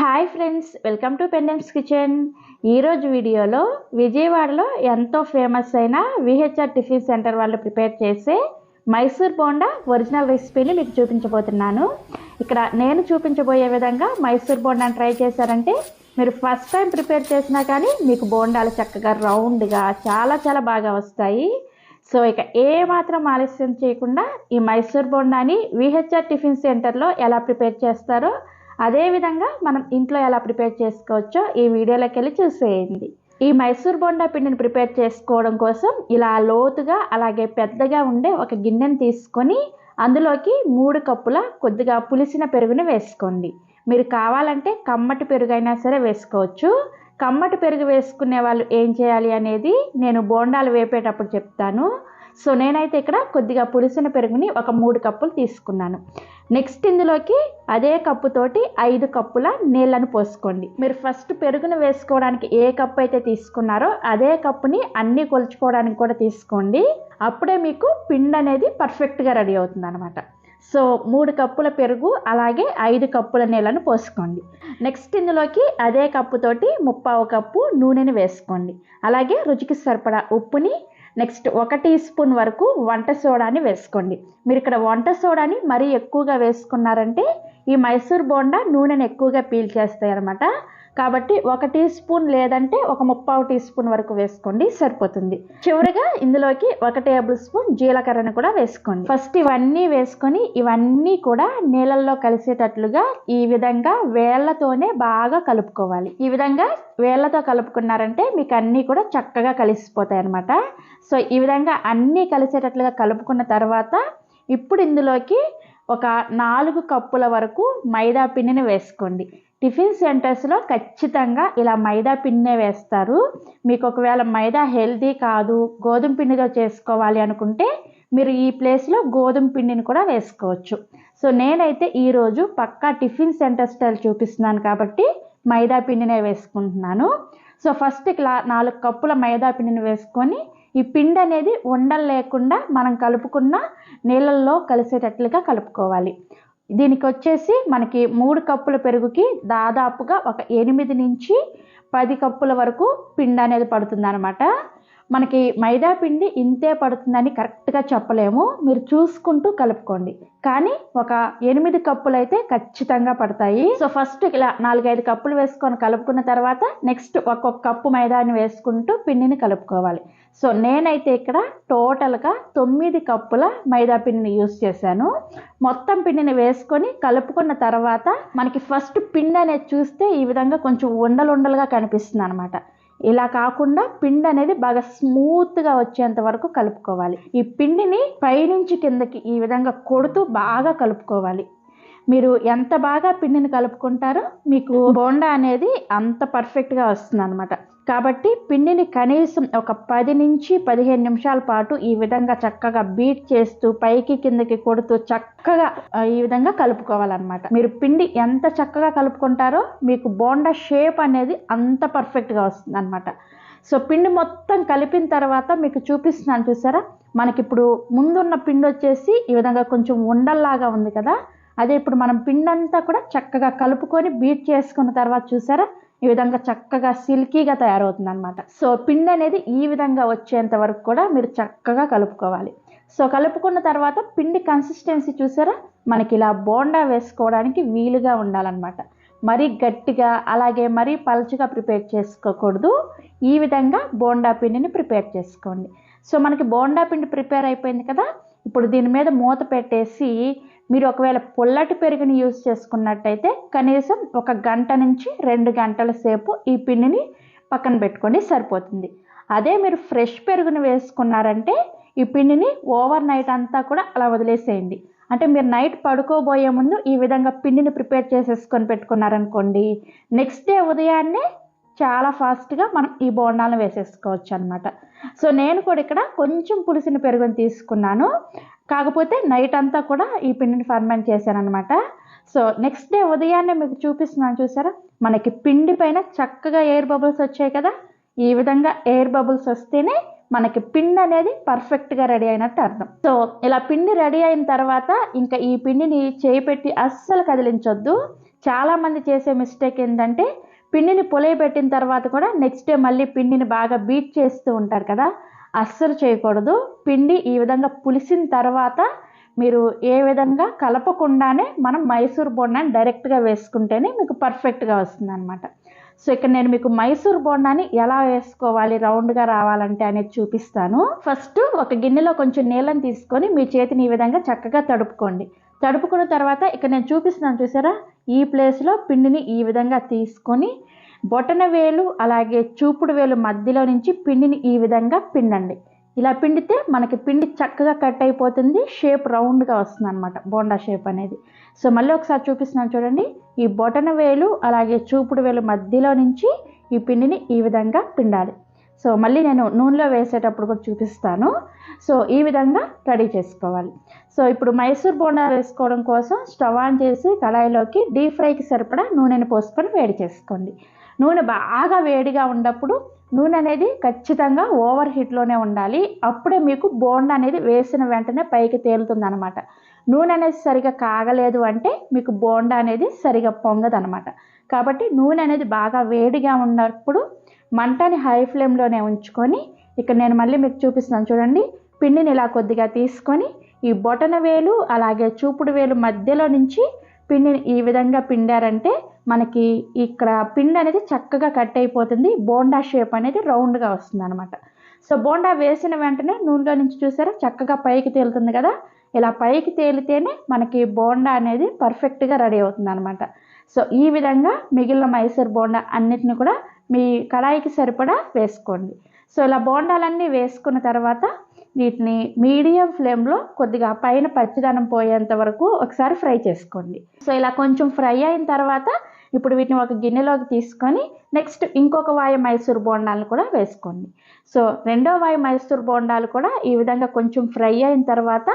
Hi friends welcome to పెండెన్స్ kitchen ఈరోజు వీడియోలో విజయవాడలో ఎంతో ఫేమస్ అయిన విహెచ్ఆర్ టిఫిన్ సెంటర్ వాళ్ళు ప్రిపేర్ చేసే మైసూర్ బోండా ఒరిజినల్ రెసిపీని మీకు చూపించబోతున్నాను. ఇక్కడ నేను చూపించబోయే విధంగా మైసూర్ బోండాని ట్రై చేశారంటే మీరు ఫస్ట్ టైం ప్రిపేర్ చేసినా కానీ మీకు బోండాలు చక్కగా రౌండ్గా చాలా చాలా బాగా వస్తాయి. సో ఇక ఏ మాత్రం ఆలస్యం చేయకుండా ఈ మైసూర్ బోండాని విహెచ్ఆర్ టిఫిన్ సెంటర్లో ఎలా ప్రిపేర్ చేస్తారో అదేవిధంగా మనం ఇంట్లో ఎలా ప్రిపేర్ చేసుకోవచ్చో ఈ వీడియోలోకి వెళ్ళి చూసేయండి. ఈ మైసూర్ బోండా పిండిని ప్రిపేర్ చేసుకోవడం కోసం ఇలా లోతుగా అలాగే పెద్దగా ఉండే ఒక గిన్నెను తీసుకొని అందులోకి మూడు కప్పుల కొద్దిగా పులిసిన పెరుగుని వేసుకోండి. మీరు కావాలంటే కమ్మటి పెరుగు అయినా సరే వేసుకోవచ్చు. కమ్మటి పెరుగు వేసుకునే వాళ్ళు ఏం చేయాలి అనేది నేను బోండాలు వేపేటప్పుడు చెప్తాను. సో నేనైతే ఇక్కడ కొద్దిగా పులిసిన పెరుగుని ఒక మూడు కప్పులు తీసుకున్నాను. నెక్స్ట్ ఇందులోకి అదే కప్పుతోటి ఐదు కప్పుల నీళ్ళను పోసుకోండి. మీరు ఫస్ట్ పెరుగును వేసుకోవడానికి ఏ కప్పు అయితే తీసుకున్నారో అదే కప్పుని అన్నీ కొలుచుకోవడానికి కూడా తీసుకోండి. అప్పుడే మీకు పిండి అనేది పర్ఫెక్ట్గా రెడీ అవుతుంది అనమాట సో మూడు కప్పుల పెరుగు అలాగే ఐదు కప్పుల నీళ్ళను పోసుకోండి. నెక్స్ట్ ఇందులోకి అదే కప్పుతోటి ముప్పావు కప్పు నూనెని వేసుకోండి. అలాగే రుచికి సరిపడా ఉప్పుని నెక్స్ట్ ఒక టీ స్పూన్ వరకు వంట సోడాని వేసుకోండి. మీరు ఇక్కడ వంట సోడాని మరీ ఎక్కువగా వేసుకున్నారంటే ఈ మైసూర్ బోండా నూనెను ఎక్కువగా పీల్చేస్తాయి అనమాట కాబట్టి ఒక టీ స్పూన్ లేదంటే ఒక ముప్పావు టీ స్పూన్ వరకు వేసుకోండి సరిపోతుంది. చివరిగా ఇందులోకి ఒక టేబుల్ స్పూన్ జీలకర్రను కూడా వేసుకోండి. ఫస్ట్ ఇవన్నీ వేసుకొని ఇవన్నీ కూడా నీళ్ళల్లో కలిసేటట్లుగా ఈ విధంగా వేళ్ళతోనే బాగా కలుపుకోవాలి. ఈ విధంగా వేళ్ళతో కలుపుకున్నారంటే మీకు అన్నీ కూడా చక్కగా కలిసిపోతాయి అనమాట సో ఈ విధంగా అన్నీ కలిసేటట్లుగా కలుపుకున్న తర్వాత ఇప్పుడు ఇందులోకి ఒక నాలుగు కప్పుల వరకు మైదా పిండిని వేసుకోండి. టిఫిన్ సెంటర్స్లో ఖచ్చితంగా ఇలా మైదా పిండినే వేస్తారు. మీకు ఒకవేళ మైదా హెల్దీ కాదు గోధుమ పిండితో చేసుకోవాలి అనుకుంటే మీరు ఈ ప్లేస్లో గోధుమ పిండిని కూడా వేసుకోవచ్చు. సో నేనైతే ఈరోజు పక్కా టిఫిన్ సెంటర్ స్టైల్ చూపిస్తున్నాను కాబట్టి మైదా పిండినే వేసుకుంటున్నాను. సో ఫస్ట్ ఇలా నాలుగు కప్పుల మైదా పిండిని వేసుకొని ఈ పిండి అనేది ఉండలు లేకుండా మనం కలుపుకున్న నీళ్ళల్లో కలిసేటట్లుగా కలుపుకోవాలి. దీనికి వచ్చేసి మనకి మూడు కప్పుల పెరుగుకి దాదాపుగా ఒక ఎనిమిది నుంచి పది కప్పుల వరకు పిండి అనేది పడుతుంది అనమాట మనకి మైదా పిండి ఇంతే పడుతుందని కరెక్ట్గా చెప్పలేము. మీరు చూసుకుంటూ కలుపుకోండి. కానీ ఒక ఎనిమిది కప్పులు అయితే ఖచ్చితంగా పడతాయి. సో ఫస్ట్ ఇలా నాలుగైదు కప్పులు వేసుకొని కలుపుకున్న తర్వాత నెక్స్ట్ ఒక్కొక్క కప్పు మైదాని వేసుకుంటూ పిండిని కలుపుకోవాలి. సో నేనైతే ఇక్కడ టోటల్గా తొమ్మిది కప్పుల మైదా పిండిని యూస్ చేశాను. మొత్తం పిండిని వేసుకొని కలుపుకున్న తర్వాత మనకి ఫస్ట్ పిండి అనేది చూస్తే ఈ విధంగా కొంచెం ఉండలు ఉండలుగా కనిపిస్తుంది అనమాట ఇలా కాకుండా పిండి అనేది బాగా స్మూత్గా వచ్చేంత వరకు కలుపుకోవాలి. ఈ పిండిని పైనుంచి కిందకి ఈ విధంగా కొడుతూ బాగా కలుపుకోవాలి. మీరు ఎంత బాగా పిండిని కలుపుకుంటారో మీకు బోండా అనేది అంత పర్ఫెక్ట్గా వస్తుంది అనమాట కాబట్టి పిండిని కనీసం ఒక పది నుంచి పదిహేను నిమిషాల పాటు ఈ విధంగా చక్కగా బీట్ చేస్తూ పైకి కిందకి కొడుతూ చక్కగా ఈ విధంగా కలుపుకోవాలన్నమాట. మీరు పిండి ఎంత చక్కగా కలుపుకుంటారో మీకు బోండా షేప్ అనేది అంత పర్ఫెక్ట్గా వస్తుంది అనమాట సో పిండి మొత్తం కలిపిన తర్వాత మీకు చూపిస్తున్నాను చూసారా? మనకి ఇప్పుడు ముందున్న పిండి వచ్చేసి ఈ విధంగా కొంచెం ఉండల్లాగా ఉంది కదా? అదే ఇప్పుడు మనం పిండి అంతా కూడా చక్కగా కలుపుకొని బీట్ చేసుకున్న తర్వాత చూసారా? ఈ విధంగా చక్కగా సిల్కీగా తయారవుతుంది అనమాట సో పిండి అనేది ఈ విధంగా వచ్చేంత వరకు కూడా మీరు చక్కగా కలుపుకోవాలి. సో కలుపుకున్న తర్వాత పిండి కన్సిస్టెన్సీ చూసారా? మనకి ఇలా బోండా వేసుకోవడానికి వీలుగా ఉండాలన్నమాట. మరీ గట్టిగా అలాగే మరీ పలుచగా ప్రిపేర్ చేసుకోకూడదు. ఈ విధంగా బోండా పిండిని ప్రిపేర్ చేసుకోండి. సో మనకి బోండా పిండి ప్రిపేర్ అయిపోయింది కదా? ఇప్పుడు దీని మీద మూత పెట్టేసి మీరు ఒకవేళ పుల్లటి పెరుగుని యూజ్ చేసుకున్నట్టయితే కనీసం ఒక గంట నుంచి రెండు గంటల సేపు ఈ పిండిని పక్కన పెట్టుకొని సరిపోతుంది. అదే మీరు ఫ్రెష్ పెరుగుని వేసుకున్నారంటే ఈ పిండిని ఓవర్ నైట్ అంతా కూడా అలా వదిలేసేయండి. అంటే మీరు నైట్ పడుకోబోయే ముందు ఈ విధంగా పిండిని ప్రిపేర్ చేసేసుకొని పెట్టుకున్నారనుకోండి నెక్స్ట్ డే ఉదయాన్నే చాలా ఫాస్ట్గా మనం ఈ బోండాలను వేసేసుకోవచ్చు అనమాట సో నేను కూడా ఇక్కడ కొంచెం పులిసిన పెరుగుని తీసుకున్నాను. కాకపోతే నైట్ అంతా కూడా ఈ పిండిని ఫర్మెంట్ చేశానమాట అనమాట సో నెక్స్ట్ డే ఉదయాన్నే మీకు చూపిస్తున్నాను చూసారా? మనకి పిండి పైన చక్కగా ఎయిర్ బబుల్స్ వచ్చాయి కదా? ఈ విధంగా ఎయిర్ బబుల్స్ వస్తేనే మనకి పిండి అనేది పర్ఫెక్ట్గా రెడీ అయినట్టు అర్థం. సో ఇలా పిండి రెడీ అయిన తర్వాత ఇంకా ఈ పిండిని చేయి పెట్టి అస్సలు కదిలించొద్దు. చాలామంది చేసే మిస్టేక్ ఏంటంటే పిండిని పొలై పెట్టిన తర్వాత కూడా నెక్స్ట్ డే మళ్ళీ పిండిని బాగా బీట్ చేస్తూ ఉంటారు కదా? అస్సలు చేయకూడదు. పిండి ఈ విధంగా పులిసిన తర్వాత మీరు ఏ విధంగా కలపకుండానే మనం మైసూర్ బోండాన్ని డైరెక్ట్గా వేసుకుంటేనే మీకు పర్ఫెక్ట్గా వస్తుంది అనమాట సో ఇక్కడ నేను మీకు మైసూర్ బోండాని ఎలా వేసుకోవాలి రౌండ్గా రావాలంటే అనేది చూపిస్తాను. ఫస్ట్ ఒక గిన్నెలో కొంచెం నీళ్ళని తీసుకొని మీ చేతిని ఈ విధంగా చక్కగా తడుపుకోండి. తడుపుకున్న తర్వాత ఇక్కడ నేను చూపిస్తున్నాను చూసారా? ఈ ప్లేస్లో పిండిని ఈ విధంగా తీసుకొని బొటన వేలు అలాగే చూపుడు వేలు మధ్యలో నుంచి పిండిని ఈ విధంగా పిండండి. ఇలా పిండితే మనకి పిండి చక్కగా కట్ అయిపోతుంది షేప్ రౌండ్గా వస్తుంది అనమాట బోండా షేప్ అనేది. సో మళ్ళీ ఒకసారి చూపిస్తున్నాను చూడండి. ఈ బొటన వేలు అలాగే చూపుడు వేలు మధ్యలో నుంచి ఈ పిండిని ఈ విధంగా పిండాలి. సో మళ్ళీ నేను నూనెలో వేసేటప్పుడు కూడా చూపిస్తాను. సో ఈ విధంగా రెడీ చేసుకోవాలి. సో ఇప్పుడు మైసూర్ బోండా వేసుకోవడం కోసం స్టవ్ ఆన్ చేసి కడాయిలోకి డీప్ ఫ్రైకి సరిపడా నూనెను పోసుకొని వేడి చేసుకోండి. నూనె బాగా వేడిగా ఉన్నప్పుడు నూనె అనేది ఖచ్చితంగా ఓవర్ హీట్లోనే ఉండాలి. అప్పుడే మీకు బోండా అనేది వేసిన వెంటనే పైకి తేలుతుంది అనమాట నూనె అనేది సరిగా కాగలేదు అంటే మీకు బోండా అనేది సరిగా పొంగదు అనమాట కాబట్టి నూనె అనేది బాగా వేడిగా ఉన్నప్పుడు మంటని హై ఫ్లేమ్లోనే ఉంచుకొని ఇక్కడ నేను మళ్ళీ మీకు చూపిస్తున్నాను చూడండి. పిండిని ఇలా కొద్దిగా తీసుకొని ఈ బొటన వేలు అలాగే చూపుడు వేలు మధ్యలో నుంచి పిండిని ఈ విధంగా పిండారంటే మనకి ఇక్కడ పిండి అనేది చక్కగా కట్ అయిపోతుంది. బోండా షేప్ అనేది రౌండ్గా వస్తుంది అనమాట సో బోండా వేసిన వెంటనే నూనెలో నుంచి చూసారా? చక్కగా పైకి తేలుతుంది కదా? ఇలా పైకి తేలితేనే మనకి బోండా అనేది పర్ఫెక్ట్గా రెడీ అవుతుంది అనమాట సో ఈ విధంగా మిగిలిన మైసూర్ బోండా అన్నిటిని కూడా మీ కడాయికి సరిపడా వేసుకోండి. సో ఇలా బోండాలన్నీ వేసుకున్న తర్వాత వీటిని మీడియం ఫ్లేమ్లో కొద్దిగా పైన పచ్చిదనం పోయేంత వరకు ఒకసారి ఫ్రై చేసుకోండి. సో ఇలా కొంచెం ఫ్రై అయిన తర్వాత ఇప్పుడు వీటిని ఒక గిన్నెలోకి తీసుకొని నెక్స్ట్ ఇంకొక వాయి మైసూర్ బోండాలను కూడా వేసుకోండి. సో రెండో వాయి మైసూర్ బోండాలు కూడా ఈ విధంగా కొంచెం ఫ్రై అయిన తర్వాత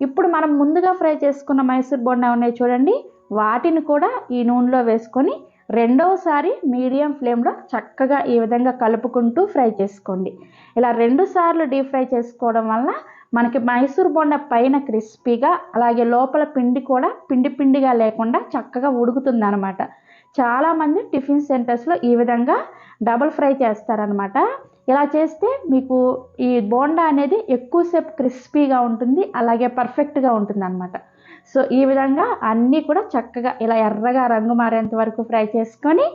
ఇప్పుడు మనం ముందుగా ఫ్రై చేసుకున్న మైసూర్ బోండా ఉన్నాయి చూడండి. వాటిని కూడా ఈ నూనెలో వేసుకొని రెండోసారి మీడియం ఫ్లేమ్లో చక్కగా ఈ విధంగా కలుపుకుంటూ ఫ్రై చేసుకోండి. ఇలా రెండు సార్లు డీప్ ఫ్రై చేసుకోవడం వల్ల మనకి మైసూర్ బొండ పైన క్రిస్పీగా అలాగే లోపల పిండి కూడా పిండి పిండిగా లేకుండా చక్కగా ఉడుకుతుంది అనమాట చాలామంది టిఫిన్ సెంటర్స్లో ఈ విధంగా డబుల్ ఫ్రై చేస్తారనమాట ఇలా చేస్తే మీకు ఈ బోండా అనేది ఎక్కువసేపు క్రిస్పీగా ఉంటుంది అలాగే పర్ఫెక్ట్గా ఉంటుంది అనమాట సో ఈ విధంగా అన్నీ కూడా చక్కగా ఇలా ఎర్రగా రంగు మారేంత వరకు ఫ్రై చేసుకొని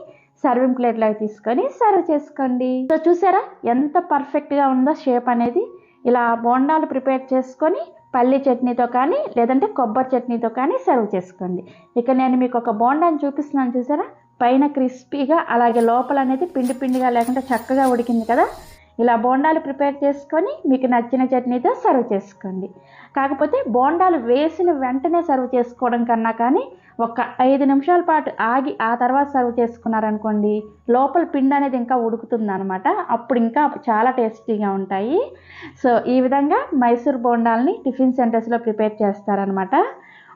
సర్వింగ్ ప్లేట్లోకి తీసుకొని సర్వ్ చేసుకోండి. సో చూసారా ఎంత పర్ఫెక్ట్గా ఉందో షేప్ అనేది. ఇలా బోండాలు ప్రిపేర్ చేసుకొని పల్లి చట్నీతో కానీ లేదంటే కొబ్బరి చట్నీతో కానీ సర్వ్ చేసుకోండి. ఇక నేను మీకు ఒక బోండాని చూపిస్తున్నాను చూసారా? పైన క్రిస్పీగా అలాగే లోపల అనేది పిండి పిండిగా లేకుండా చక్కగా ఉడికింది కదా. ఇలా బోండాలు ప్రిపేర్ చేసుకొని మీకు నచ్చిన చట్నీతో సర్వ్ చేసుకోండి. కాకపోతే బోండాలు వేసిన వెంటనే సర్వ్ చేసుకోవడం కన్నా కానీ ఒక ఐదు నిమిషాల పాటు ఆగి ఆ తర్వాత సర్వ్ చేసుకున్నారనుకోండి లోపల పిండి అనేది ఇంకా ఉడుకుతుంది అనమాట అప్పుడు ఇంకా చాలా టేస్టీగా ఉంటాయి. సో ఈ విధంగా మైసూర్ బోండాలని టిఫిన్ సెంటర్స్లో ప్రిపేర్ చేస్తారనమాట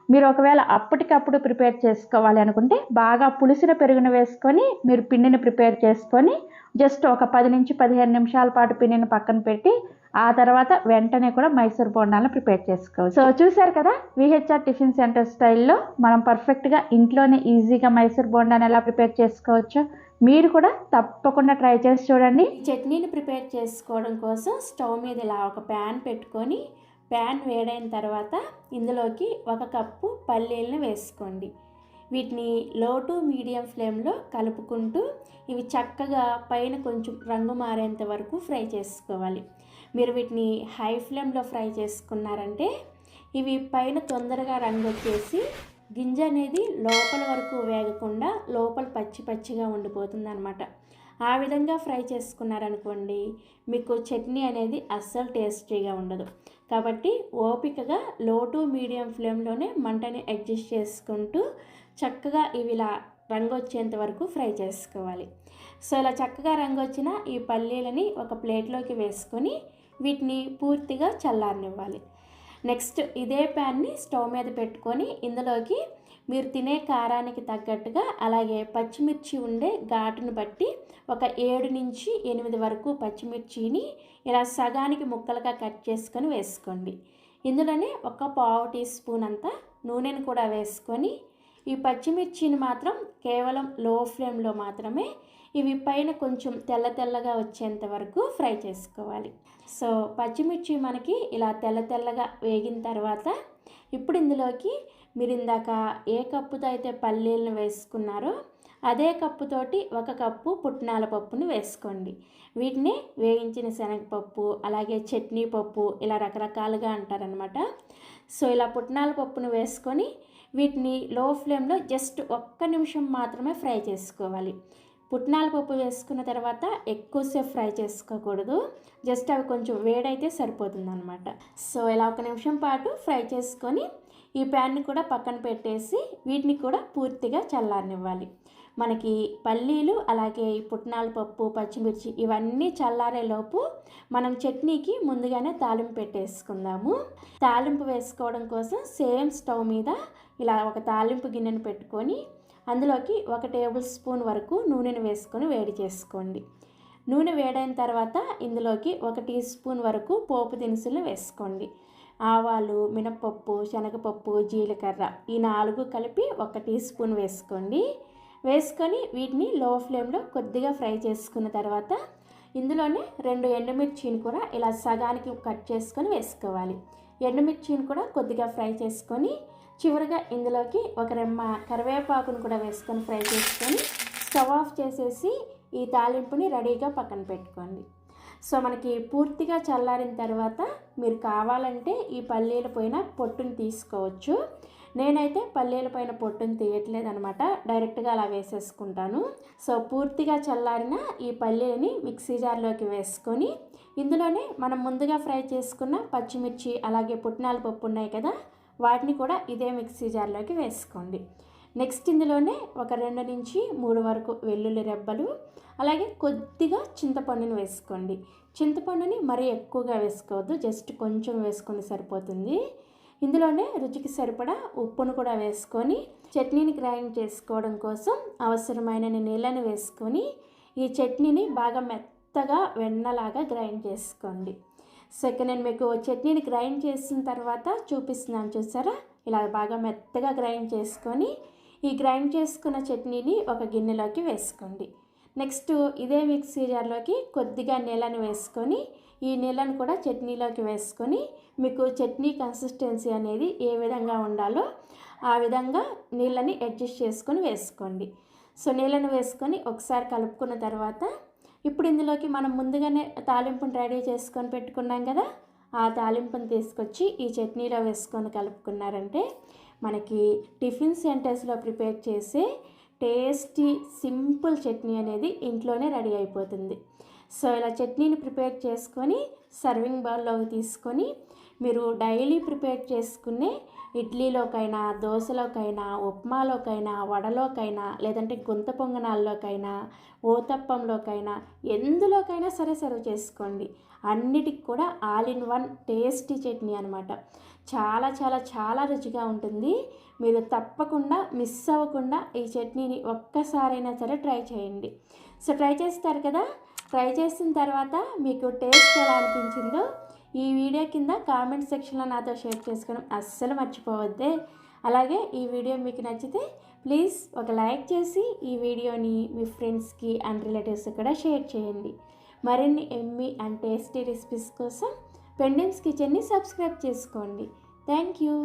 మీరు ఒకవేళ అప్పటికప్పుడు ప్రిపేర్ చేసుకోవాలి అనుకుంటే బాగా పులిసిన పెరుగును వేసుకొని మీరు పిండిని ప్రిపేర్ చేసుకొని జస్ట్ ఒక పది నుంచి పదిహేను నిమిషాల పాటు పిండిని పక్కన పెట్టి ఆ తర్వాత వెంటనే కూడా మైసూర్ బోండాలను ప్రిపేర్ చేసుకోవచ్చు. సో చూసారు కదా విహెచ్ఆర్ టిఫిన్ సెంటర్ స్టైల్లో మనం పర్ఫెక్ట్గా ఇంట్లోనే ఈజీగా మైసూర్ బోండాన్ని ఎలా ప్రిపేర్ చేసుకోవచ్చు మీరు కూడా తప్పకుండా ట్రై చేసి చూడండి. చట్నీని ప్రిపేర్ చేసుకోవడం కోసం స్టవ్ మీద ఇలా ఒక ప్యాన్ పెట్టుకొని ప్యాన్ వేడైన తర్వాత ఇందులోకి ఒక కప్పు పల్లీలను వేసుకోండి. వీటిని లో టు మీడియం ఫ్లేమ్లో కలుపుకుంటూ ఇవి చక్కగా పైన కొంచెం రంగు మారేంత వరకు ఫ్రై చేసుకోవాలి. మీరు వీటిని హై ఫ్లేమ్లో ఫ్రై చేసుకున్నారంటే ఇవి పైన తొందరగా రంగు వచ్చేసి గింజ అనేది లోపల వరకు వేగకుండా లోపల పచ్చి పచ్చిగా ఉండిపోతుంది అనమాట ఆ విధంగా ఫ్రై చేసుకున్నారనుకోండి మీకు చట్నీ అనేది అస్సలు టేస్టీగా ఉండదు. కాబట్టి ఓపికగా లో టు మీడియం ఫ్లేమ్లోనే మంటని అడ్జస్ట్ చేసుకుంటూ చక్కగా ఇవి ఇలా రంగు వచ్చేంత వరకు ఫ్రై చేసుకోవాలి. సో ఇలా చక్కగా రంగు వచ్చిన ఈ పల్లీలని ఒక ప్లేట్లోకి వేసుకొని వీటిని పూర్తిగా చల్లారనివ్వాలి. నెక్స్ట్ ఇదే ప్యాన్ని స్టవ్ మీద పెట్టుకొని ఇందులోకి మీరు తినే కారానికి తగ్గట్టుగా అలాగే పచ్చిమిర్చి ఉండే ఘాటును బట్టి ఒక ఏడు నుంచి ఎనిమిది వరకు పచ్చిమిర్చిని ఇలా సగానికి ముక్కలుగా కట్ చేసుకొని వేసుకోండి. ఇందులోనే ఒక పావు టీ స్పూన్ అంతా నూనెను కూడా వేసుకొని ఈ పచ్చిమిర్చిని మాత్రం కేవలం లో ఫ్లేమ్లో మాత్రమే ఇవి పైన కొంచెం తెల్ల తెల్లగా వచ్చేంత వరకు ఫ్రై చేసుకోవాలి. సో పచ్చిమిర్చి మనకి ఇలా తెల్ల తెల్లగా వేగిన తర్వాత ఇప్పుడు ఇందులోకి మీరు ఇందాక ఏ కప్పుతో అయితే పల్లీలను వేసుకున్నారో అదే కప్పుతోటి ఒక కప్పు పుట్నాల పప్పును వేసుకోండి. వీటిని వేయించిన శనగపప్పు అలాగే చట్నీ పప్పు ఇలా రకరకాలుగా అంటారనమాట సో ఇలా పుట్నాల పప్పును వేసుకొని వీటిని లో ఫ్లేమ్లో జస్ట్ ఒక్క నిమిషం మాత్రమే ఫ్రై చేసుకోవాలి. పుట్నాల పప్పు వేసుకున్న తర్వాత ఎక్కువసేపు ఫ్రై చేసుకోకూడదు. జస్ట్ అవి కొంచెం వేడైతే సరిపోతుంది అనమాట సో ఇలా ఒక నిమిషం పాటు ఫ్రై చేసుకొని ఈ ప్యాన్ని కూడా పక్కన పెట్టేసి వీటిని కూడా పూర్తిగా చల్లారనివ్వాలి. మనకి పల్లీలు అలాగే ఈ పుట్నాల పప్పు పచ్చిమిర్చి ఇవన్నీ చల్లారేలోపు మనం చట్నీకి ముందుగానే తాలింపు పెట్టేసుకుందాము. తాలింపు వేసుకోవడం కోసం సేమ్ స్టవ్ మీద ఇలా ఒక తాలింపు గిన్నెను పెట్టుకొని అందులోకి ఒక టేబుల్ స్పూన్ వరకు నూనెను వేసుకొని వేడి చేసుకోండి. నూనె వేడైన తర్వాత ఇందులోకి ఒక టీ స్పూన్ వరకు పోపు దినుసులు వేసుకోండి. ఆవాలు మినపప్పు శనగపప్పు జీలకర్ర ఈ నాలుగు కలిపి ఒక టీ స్పూన్ వేసుకోండి. వేసుకొని వీటిని లో ఫ్లేమ్లో కొద్దిగా ఫ్రై చేసుకున్న తర్వాత ఇందులోనే రెండు ఎండుమిర్చిని కూడా ఇలా సగానికి కట్ చేసుకొని వేసుకోవాలి. ఎండుమిర్చిని కూడా కొద్దిగా ఫ్రై చేసుకొని చివరిగా ఇందులోకి ఒక రెమ్మ కరివేపాకును కూడా వేసుకొని ఫ్రై చేసుకొని స్టవ్ ఆఫ్ చేసేసి ఈ తాలింపుని రెడీగా పక్కన పెట్టుకోండి. సో మనకి పూర్తిగా చల్లారిన తర్వాత మీరు కావాలంటే ఈ పల్లీల పైన పొట్టుని తీసుకోవచ్చు. నేనైతే పల్లీల పైన పొట్టును తీయట్లేదు అనమాట డైరెక్ట్గా అలా వేసేసుకుంటాను. సో పూర్తిగా చల్లారిన ఈ పల్లీలని మిక్సీ జార్లోకి వేసుకొని ఇందులోనే మనం ముందుగా ఫ్రై చేసుకున్న పచ్చిమిర్చి అలాగే పుట్నాల పప్పు ఉన్నాయి కదా వాటిని కూడా ఇదే మిక్సీ జార్లోకి వేసుకోండి. నెక్స్ట్ ఇందులోనే ఒక రెండు నుంచి మూడు వరకు వెల్లుల్లి రెబ్బలు అలాగే కొద్దిగా చింతపండుని వేసుకోండి. చింతపండుని మరీ ఎక్కువగా వేసుకోవద్దు జస్ట్ కొంచెం వేసుకొని సరిపోతుంది. ఇందులోనే రుచికి సరిపడా ఉప్పును కూడా వేసుకొని చట్నీని గ్రైండ్ చేసుకోవడం కోసం అవసరమైన నీళ్ళని వేసుకొని ఈ చట్నీని బాగా మెత్తగా వెన్నలాగా గ్రైండ్ చేసుకోండి. సెకండ్ నేను మీకు చట్నీని గ్రైండ్ చేసిన తర్వాత చూపిస్తున్నాను చూసారా? ఇలా బాగా మెత్తగా గ్రైండ్ చేసుకొని ఈ గ్రైండ్ చేసుకున్న చట్నీని ఒక గిన్నెలోకి వేసుకోండి. నెక్స్ట్ ఇదే మిక్సీ జార్లోకి కొద్దిగా నీళ్ళని వేసుకొని ఈ నీళ్ళను కూడా చట్నీలోకి వేసుకొని మీకు చట్నీ కన్సిస్టెన్సీ అనేది ఏ విధంగా ఉండాలో ఆ విధంగా నీళ్ళని అడ్జస్ట్ చేసుకొని వేసుకోండి. సో నీళ్ళను వేసుకొని ఒకసారి కలుపుకున్న తర్వాత ఇప్పుడు ఇందులోకి మనం ముందుగానే తాలింపుని రెడీ చేసుకొని పెట్టుకున్నాం కదా ఆ తాలింపుని తీసుకొచ్చి ఈ చట్నీలో వేసుకొని కలుపుకున్నారంటే మనకి టిఫిన్ సెంటర్స్లో ప్రిపేర్ చేసే టేస్టీ సింపుల్ చట్నీ అనేది ఇంట్లోనే రెడీ అయిపోతుంది. సో ఇలా చట్నీని ప్రిపేర్ చేసుకొని సర్వింగ్ బౌల్లోకి తీసుకొని మీరు డైలీ ప్రిపేర్ చేసుకునే ఇడ్లీలోకైనా దోశలోకైనా ఉప్మాలోకైనా వడలోకైనా లేదంటే గుంత పొంగనాల్లోకైనా ఓతప్పంలోకైనా ఎందులోకైనా సరే సర్వ్ చేసుకోండి. అన్నిటికి కూడా all in one tasty chutney అనమాట చాలా చాలా చాలా రుచిగా ఉంటుంది. మీరు తప్పకుండా మిస్ అవ్వకుండా ఈ చట్నీని ఒక్కసారైనా సరే ట్రై చేయండి. సో ట్రై చేస్తారు కదా? ట్రై చేసిన తర్వాత మీకు టేస్ట్ ఎలా అనిపించిందో ఈ వీడియో కింద కామెంట్ సెక్షన్లో నాతో షేర్ చేసుకోవడం అస్సలు మర్చిపోవద్దే. అలాగే ఈ వీడియో మీకు నచ్చితే ప్లీజ్ ఒక లైక్ చేసి ఈ వీడియోని మీ ఫ్రెండ్స్కి అండ్ రిలేటివ్స్ కూడా షేర్ చేయండి. మరిన్ని ఎమ్మి అండ్ టేస్టీ రెసిపీస్ కోసం పెండెమ్స్ కిచెన్ని సబ్స్క్రైబ్ చేసుకోండి. Thank you.